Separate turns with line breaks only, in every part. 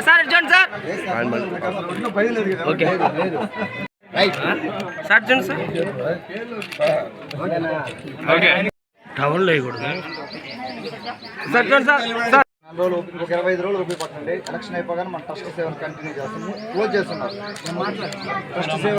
Sir sir sir towel వేయకూడదు sir sir
రోజులు ఇరవై ఐదు రోజులు ఓపిక పట్టండి ఎలక్షన్ అయిపోగానే మన ట్రస్ట్ సేవను కంటిన్యూ చేస్తాము క్లోజ్ చేస్తున్నారు ట్రస్ట్ సేవ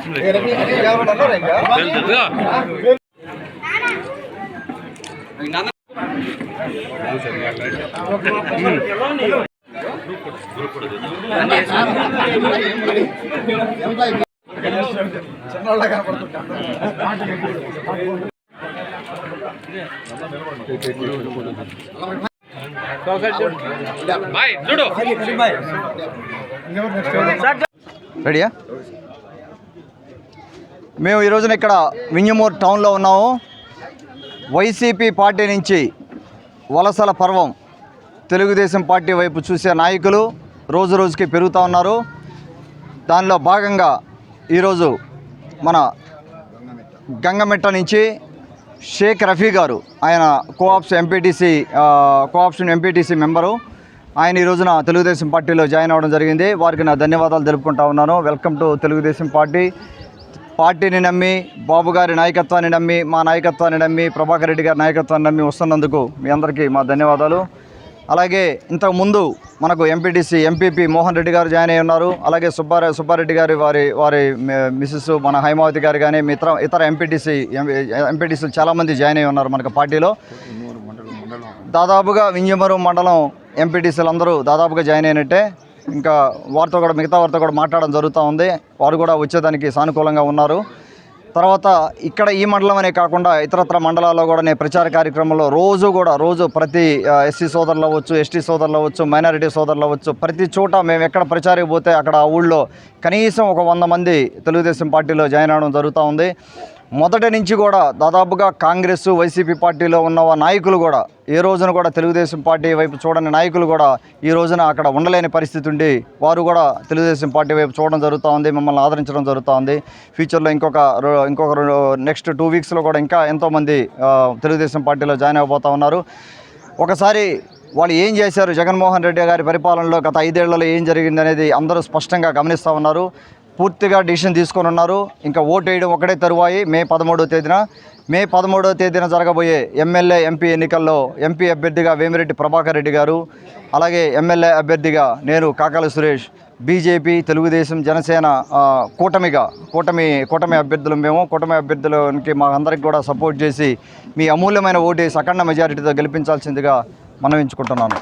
చిన్నవాళ్ళ కనపడుతుంటారు రెడీయా మేము ఈరోజున ఇక్కడ వింజమూర్ టౌన్లో ఉన్నాము. వైసీపీ పార్టీ నుంచి వలసల పర్వం తెలుగుదేశం పార్టీ వైపు చూసే నాయకులు రోజు రోజుకి పెరుగుతూ ఉన్నారు. దానిలో భాగంగా ఈరోజు మన గంగమెట్ట నుంచి షేక్ రఫీ గారు ఆయన co-ops MPTC co-option MPTC member ఆయన ఈ రోజున తెలుగుదేశం పార్టీలో జాయిన్ అవ్వడం జరిగింది. వారికి నా ధన్యవాదాలు తెలుపుకుంటా ఉన్నాను. Welcome to Telugu Desam party. పార్టీని నమ్మి బాబు గారి నాయకత్వాన్ని నమ్మి మా నాయకత్వాన్ని నమ్మి ప్రభాకర్ రెడ్డి గారి నాయకత్వాన్ని నమ్మి వస్తున్నందుకు మీ అందరికీ మా ధన్యవాదాలు. అలాగే ఇంతకుముందు మనకు ఎంపీటీసీ ఎంపీపీ మోహన్ రెడ్డి గారు జాయిన్ అయి ఉన్నారు. అలాగే సుబ్బారె సుబ్బారెడ్డి గారి వారి వారి మిస్సెస్ మన హైమావతి గారు కానీ ఇతర ఇతర ఎంపీటీసీ ఎంపీటీసీలు చాలామంది జాయిన్ అయి ఉన్నారు మనకు పార్టీలో. దాదాపుగా వింజమరు మండలం ఎంపీటీసీలు అందరూ దాదాపుగా జాయిన్ అయినట్టే. ఇంకా వారితో కూడా మిగతా వారితో కూడా మాట్లాడడం జరుగుతూ ఉంది. వారు కూడా వచ్చేదానికి సానుకూలంగా ఉన్నారు. తర్వాత ఇక్కడ ఈ మండలం అనే కాకుండా ఇతరత్ర మండలాల్లో కూడా నేను ప్రచార కార్యక్రమంలో రోజు కూడా రోజు ప్రతి ఎస్సీ సోదరులు అవ్వచ్చు ఎస్టీ సోదరులు అవ్వచ్చు మైనారిటీ సోదరులు అవ్వచ్చు ప్రతి చోట మేము ఎక్కడ ప్రచారం పోతే అక్కడ ఆ ఊళ్ళో కనీసం ఒక వంద మంది తెలుగుదేశం పార్టీలో జాయిన్ అవడం జరుగుతూ ఉంది. మొదటి నుంచి కూడా దాదాపుగా కాంగ్రెస్ వైసీపీ పార్టీలో ఉన్న నాయకులు కూడా ఏ రోజున కూడా తెలుగుదేశం పార్టీ వైపు చూడని నాయకులు కూడా ఈ రోజున అక్కడ ఉండలేని పరిస్థితి ఉండి వారు కూడా తెలుగుదేశం పార్టీ వైపు చూడడం జరుగుతూ ఉంది మిమ్మల్ని ఆదరించడం జరుగుతూ ఉంది. ఫ్యూచర్లో ఇంకొక రో- ఇంకొక నెక్స్ట్ టూ వీక్స్లో కూడా ఇంకా ఎంతోమంది తెలుగుదేశం పార్టీలో జాయిన్ అయిపోతూ ఉన్నారు. ఒకసారి వాళ్ళు ఏం చేశారు? జగన్మోహన్ రెడ్డి గారి పరిపాలనలో గత ఐదేళ్ళలో ఏం జరిగింది అనేది అందరూ స్పష్టంగా గమనిస్తూ ఉన్నారు. పూర్తిగా డిసిషన్ తీసుకొని ఉన్నారు. ఇంకా ఓటు వేయడం ఒకటే తరువాయి మే పదమూడవ తేదీన. మే పదమూడవ తేదీన జరగబోయే ఎమ్మెల్యే ఎంపీ ఎన్నికల్లో ఎంపీ అభ్యర్థిగా వేమిరెడ్డి ప్రభాకర్ రెడ్డి గారు అలాగే ఎమ్మెల్యే అభ్యర్థిగా నేను కాకాల సురేష్ బీజేపీ తెలుగుదేశం జనసేన కూటమిగా కూటమి కూటమి అభ్యర్థులు మేము కూటమి అభ్యర్థులకి మా అందరికి కూడా సపోర్ట్ చేసి మీ అమూల్యమైన ఓటేసి అఖండ మెజారిటీతో గెలిపించాల్సిందిగా మనవించుకుంటున్నాను